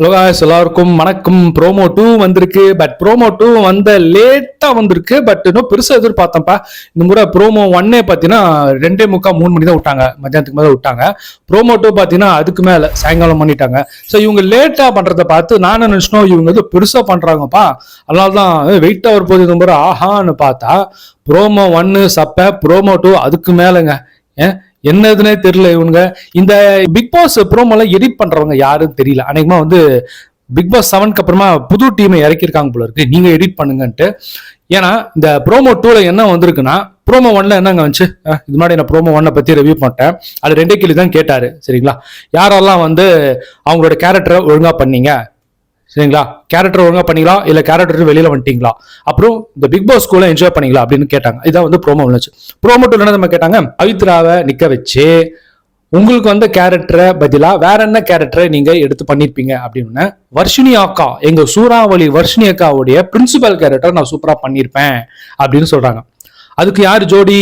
Hello எல்லாருக்கும் வணக்கம். Promo two வந்திருக்கு. பட் ப்ரோமோ டூ வந்த லேட்டாக வந்திருக்கு. பட் இன்னும் பெருசாக எதிர்பார்த்தேன்ப்பா. இந்த முறை ப்ரோமோ ஒன்னே பார்த்தீங்கன்னா ரெண்டே முக்கா மூணு மணி தான் விட்டாங்க. மத்தியானத்துக்கு மேலே விட்டாங்க. ப்ரோமோ டூ பார்த்தீங்கன்னா அதுக்கு மேலே சாயங்காலம் பண்ணிட்டாங்க. ஸோ இவங்க லேட்டாக பண்ணுறத பார்த்து நான் நினச்சினோம் நினைச்சோம் இவங்க வந்து பெருசாக பண்ணுறாங்கப்பா அதனால தான் வெயிட்டா போது இந்த முறை. ஆஹான்னு பார்த்தா ப்ரோமோ ஒன்னு சப்ப ப்ரோமோ டூ அதுக்கு மேலேங்க. ஏன் என்னதுன்னே தெரியல இவனுங்க. இந்த பிக் பாஸ் ப்ரோமோல எடிட் பண்றவங்க யாருன்னு தெரியல. அநேகமா வந்து பிக் பாஸ் செவனுக்கு அப்புறமா புது டீமை இறக்கியிருக்காங்க போல இருக்கு. நீங்க எடிட் பண்ணுங்கன்ட்டு. ஏன்னா இந்த ப்ரோமோ டூல என்ன வந்திருக்குன்னா ப்ரோமோ ஒன்ல என்னங்க வந்துச்சு? இது மாதிரி நான் ப்ரோமோ ஒன்னை பத்தி ரிவ்யூ பண்ணிட்டேன். அது ரெண்டே கேள்வி தான் கேட்டாரு. சரிங்களா? யாரெல்லாம் வந்து அவங்களோட கேரக்டரை ஒழுங்கா பண்ணீங்க? சரிங்களா? கேரக்டர் ஒழுங்காக பண்ணிக்கலாம் இல்லை கேரக்டர் வெளியில் வந்துட்டீங்களா? அப்புறம் இந்த பிக் பாஸ் ஸ்கூலில் என்ஜாய் பண்ணிங்களா? அப்படின்னு கேட்டாங்க. இதான் வந்து ப்ரோமோ வந்துச்சு. ப்ரோமோ டூல என்ன நம்ம கேட்டாங்க? பவித்ராவை நிற்க வச்சு உங்களுக்கு வந்த கேரக்டரை பதிலாக வேற என்ன கேரக்டரை நீங்கள் எடுத்து பண்ணியிருப்பீங்க அப்படின்னு. வர்ஷினி அக்கா எங்கள் சூறாவளி வர்ஷினி அக்காவுடைய பிரின்சிபல் கேரக்டர் நான் சூப்பராக பண்ணியிருப்பேன் அப்படின்னு சொல்கிறாங்க அதுக்கு யார் ஜோடி?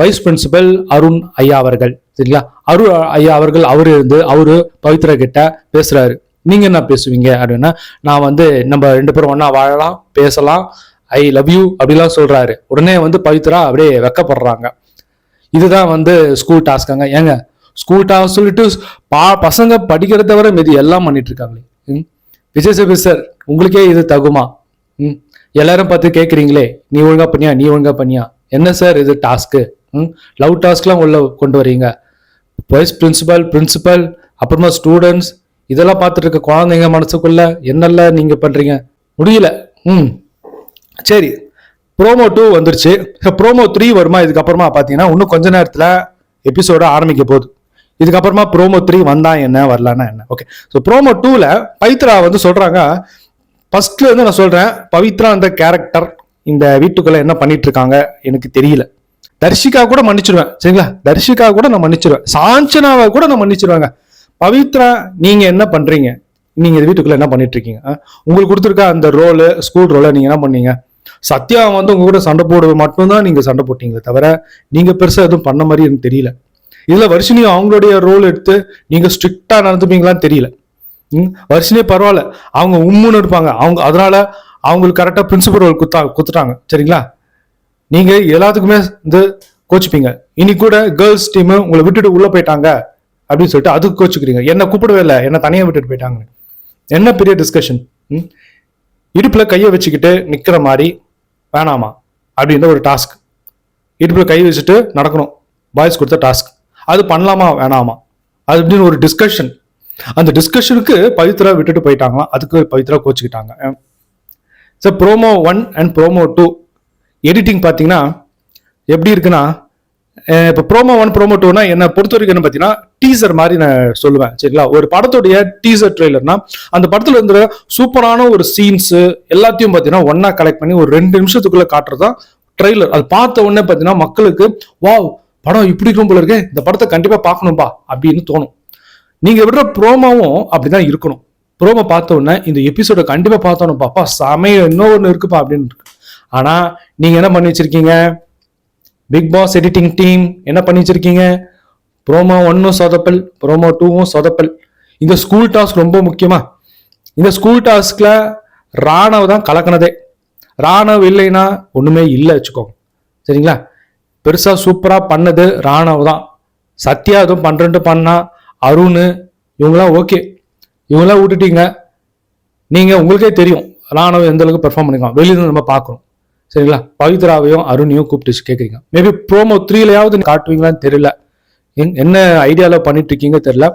வைஸ் பிரின்சிபல் அருண் ஐயா அவர்கள். சரிங்களா? அருண் ஐயா அவர்கள் அவரு இருந்து அவரு பவித்ரா கிட்ட பேசுறாரு. நீங்க என்ன பேசுவீங்க அப்படின்னா நான் வந்து நம்ம ரெண்டு பேரும் ஒன்னா வாழலாம் பேசலாம் ஐ லவ் யூ அப்படிலாம் சொல்றாரு. உடனே வந்து பவித்ரா அப்படியே வெக்கப்படுறாங்க. இதுதான் வந்து ஸ்கூல் டாஸ்க்காங்க ஏங்க ஸ்கூல் டாஸ்க் சொல்லிட்டு பா பசங்க படிக்கிறத விட மீதி எல்லாம் பண்ணிட்டு இருக்காங்களே. ம்? விஜய் சேபி சார் உங்களுக்கே இது தகுமா? ம்? எல்லாரும் பார்த்து கேட்குறீங்களே நீ ஒழுங்கா பண்ணியா நீ ஒழுங்கா பண்ணியா? என்ன சார் இது டாஸ்க்கு ம்? லவ் டாஸ்க்லாம் உள்ள கொண்டு வரீங்க. வைஸ் பிரின்சிபல் பிரின்சிபல் அப்புறமா ஸ்டூடெண்ட்ஸ் இதெல்லாம் பார்த்துட்டு இருக்க குழந்தைங்க மனசுக்குள்ள என்னெல்லாம் நீங்க பண்றீங்க? முடியல. ம். சரி. ப்ரோமோ டூ வந்துருச்சு. ப்ரோமோ த்ரீ வருமா? இதுக்கப்புறமா பார்த்தீங்கன்னா இன்னும் கொஞ்ச நேரத்தில் எபிசோட ஆரம்பிக்க போகுது. இதுக்கப்புறமா ப்ரோமோ த்ரீ வந்தா என்ன வரலான்னா என்ன? ஓகே ஸோ ப்ரோமோ டூவில் பவித்ரா வந்து சொல்கிறாங்க ஃபர்ஸ்ட்ல இருந்து நான் சொல்கிறேன் பவித்ரா அந்த கேரக்டர் இந்த வீட்டுக்குள்ளே என்ன பண்ணிட்டு இருக்காங்க எனக்கு தெரியல. தர்ஷிகா கூட மன்னிச்சிருவேன். சரிங்களா? தர்ஷிகா கூட நான் மன்னிச்சிருவேன். சாஞ்சனாவை கூட நான் மன்னிச்சிருவேங்க. பவித்ரா நீங்க என்ன பண்றீங்க? நீங்க வீட்டுக்குள்ள என்ன பண்ணிட்டு இருக்கீங்க உங்களுக்கு கொடுத்துருக்க அந்த ரோலு ஸ்கூல் ரோலை நீங்க என்ன பண்ணீங்க? சத்யா வந்து உங்க கூட சண்டை போடுவது மட்டும்தான் நீங்க சண்டை போட்டீங்களே தவிர நீங்க பெருசா எதுவும் பண்ண மாதிரி எனக்கு தெரியல. இதுல வர்ஷினி அவங்களுடைய ரோல் எடுத்து நீங்க ஸ்ட்ரிக்டா நடந்துப்பீங்களான்னு தெரியல. ம்? வர்ஷினியே பரவாயில்ல. அவங்க உம்முன்னு இருப்பாங்க. அவங்க அதனால அவங்களுக்கு கரெக்டா பிரின்சிபல் ரோல் குத்தா குத்துட்டாங்க. சரிங்களா? நீங்க எல்லாத்துக்குமே வந்து கோச்சிப்பீங்க. இனி கூட கேர்ள்ஸ் டீம் உங்களை விட்டுட்டு உள்ள போயிட்டாங்க. அப்படின்னு சொல்லிட்டு அதுக்கு கோச்சுக்கிறீங்க. என்ன கூப்பிடவே இல்லை. என்ன தனியாக விட்டுட்டு போயிட்டாங்க என்ன பெரிய டிஸ்கஷன் இடுப்பில் கையை வச்சுக்கிட்டு நிற்கிற மாதிரி வேணாமா? அப்படின்ற ஒரு டாஸ்க் இடுப்பில் கை வச்சுட்டு நடக்கணும். பாய்ஸ் கொடுத்த டாஸ்க் அது பண்ணலாமா? வேணாமா? அது அப்படின்னு ஒரு டிஸ்கஷன் அந்த டிஸ்கஷனுக்கு பவித்ரா விட்டுட்டு போயிட்டாங்களாம். அதுக்கு Pavithra கோச்சுக்கிட்டாங்க. So promo one and promo two editing பார்த்தீங்கன்னா எப்படி இருக்குன்னா இப்போ ப்ரோமோ ஒன் ப்ரோமோ டூனா என்னை பொறுத்த வரைக்கும் என்ன பார்த்தீங்கன்னா டீசர் மாதிரி நான் சொல்லுவேன் சரிங்களா? ஒரு படத்துடைய டீசர் ட்ரெய்லர்னா அந்த படத்தில் இருந்த சூப்பரான ஒரு சீன்ஸ் எல்லாத்தையும் பார்த்தீங்கன்னா ஒண்ணா கலெக்ட் பண்ணி ஒரு ரெண்டு நிமிஷத்துக்குள்ள காட்டுறது தான் ட்ரெய்லர் அது பார்த்த உடனே பார்த்தீங்கன்னா மக்களுக்கு வாவ் படம் இப்படி இருக்கும் போல இருக்கே இந்த படத்தை கண்டிப்பாக பார்க்கணும்பா அப்படின்னு தோணும். நீங்கள் விடுற ப்ரோமோவும் அப்படிதான் இருக்கணும். ப்ரோமோ பார்த்த உடனே இந்த எபிசோட கண்டிப்பாக பார்த்தோன்னு பாப்பா சமயம் இன்னொன்று இருக்குப்பா அப்படின்னு இருக்கு. நீங்கள் என்ன பண்ணி வச்சிருக்கீங்க? பிக் பாஸ் எடிட்டிங் டீம் என்ன பண்ணி வச்சிருக்கீங்க ப்ரோமோ ஒன்னும் சொதப்பல் ப்ரோமோ டூவும் சொதப்பல். இந்த ஸ்கூல் டாஸ்க் ரொம்ப முக்கியமா? இந்த ஸ்கூல் டாஸ்கில் ராணவ் தான் கலக்கினதே. ராணவ் இல்லைன்னா ஒன்றுமே இல்லை வச்சுக்கோங்க. சரிங்களா? பெருசாக சூப்பராக பண்ணது ராணவ் தான். சத்யா எதுவும் பண்ணுறேன்ட்டு பண்ணா அருண் இவங்களாம் ஓகே இவங்களாம் விட்டுட்டீங்க. நீங்கள் உங்களுக்கே தெரியும் ராணவ் எந்த அளவுக்கு பெர்ஃபார்ம் பண்ணிக்கலாம் வெளியில நம்ம பார்க்கணும் சரிங்களா? பவித்ராவையும் அருணையும் கூப்பிட்டு கேட்குறீங்க மேபி ப்ரோமோ த்ரீலையாவது காட்டுவீங்களான்னு தெரியல. எங்- என்ன ஐடியாவில் பண்ணிட்டு இருக்கீங்க தெரியல.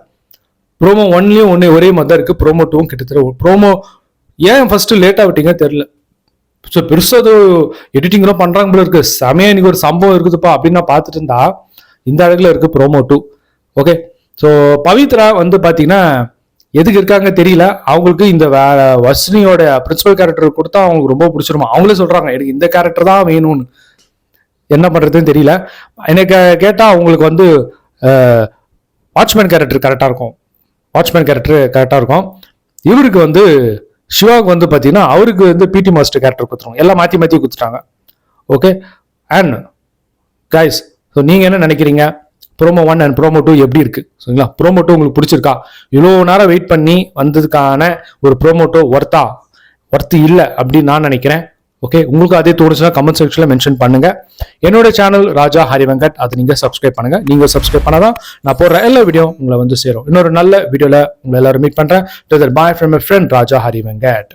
ப்ரோமோ ஒன்லேயும் ஒன்று ஒரே மாதிரி தான் இருக்குது ப்ரோமோ டூவும் கிட்டத்தட்ட ப்ரோமோ ஏன் ஃபஸ்ட்டு லேட்டாக விட்டீங்க தெரியல. ஸோ பெருசாக அது எடிட்டிங்லாம் பண்ணுறாங்க போல இருக்கு. சமயம் இன்னைக்கு ஒரு சம்பவம் இருக்குதுப்பா அப்படின்னு நான் பார்த்துட்டு இருந்தா இந்த அழகில் இருக்குது promo two okay so Pavithra வந்து பார்த்தீங்கன்னா எதுக்கு இருக்காங்க தெரியல. அவங்களுக்கு இந்த வே- வர்ஷினியோட பிரின்சிபல் கேரக்டர் கொடுத்தா அவங்களுக்கு ரொம்ப பிடிச்சிருமா? அவங்களே சொல்றாங்க எனக்கு இந்த கேரக்டர் தான் வேணும்னு. என்ன பண்றதுன்னு தெரியல. எனக்கு கேட்டா அவங்களுக்கு வந்து வாட்ச்மேன் கேரக்டர் கரெக்டா இருக்கும். வாட்ச்மேன் கேரக்டர் கரெக்டா இருக்கும். இவருக்கு வந்து சிவாவுக்கு வந்து பார்த்தீங்கன்னா அவருக்கு வந்து பிடி மாஸ்டர் கேரக்டர் கொடுத்துருவோம் எல்லாம் மாற்றி மாற்றி கொடுத்துட்டாங்க. ஓகே அண்ட் கைஸ் ஸோ நீங்கள் என்ன நினைக்கிறீங்க? Promo one and promo two எப்படி இருக்கு? சரிங்களா? ப்ரோமோ டூ உங்களுக்கு பிடிச்சிருக்கா? இவ்வளோ நேரம் வெயிட் பண்ணி வந்ததுக்கான ஒரு ப்ரோமோ டூ ஒர்த்தா ஒர்த்து இல்லை அப்படின்னு நான் நினைக்கிறேன். ஓகே உங்களுக்கு அதே தோணுச்சுன்னா கமெண்ட் செக்ஷனில் மென்ஷன் பண்ணுங்க. என்னோட சேனல் ராஜா ஹரி வெங்கட் அதை நீங்கள் சப்ஸ்கிரைப் பண்ணுங்க. நீங்கள் சப்ஸ்கிரைப் பண்ணாதான் நான் போடுற எல்லா வீடியோ உங்களை வந்து சேரும். இன்னொரு நல்ல வீடியோவில் உங்களை எல்லாரும் மீட் பண்ணுறேன் bye from friend Raja Hari Venkat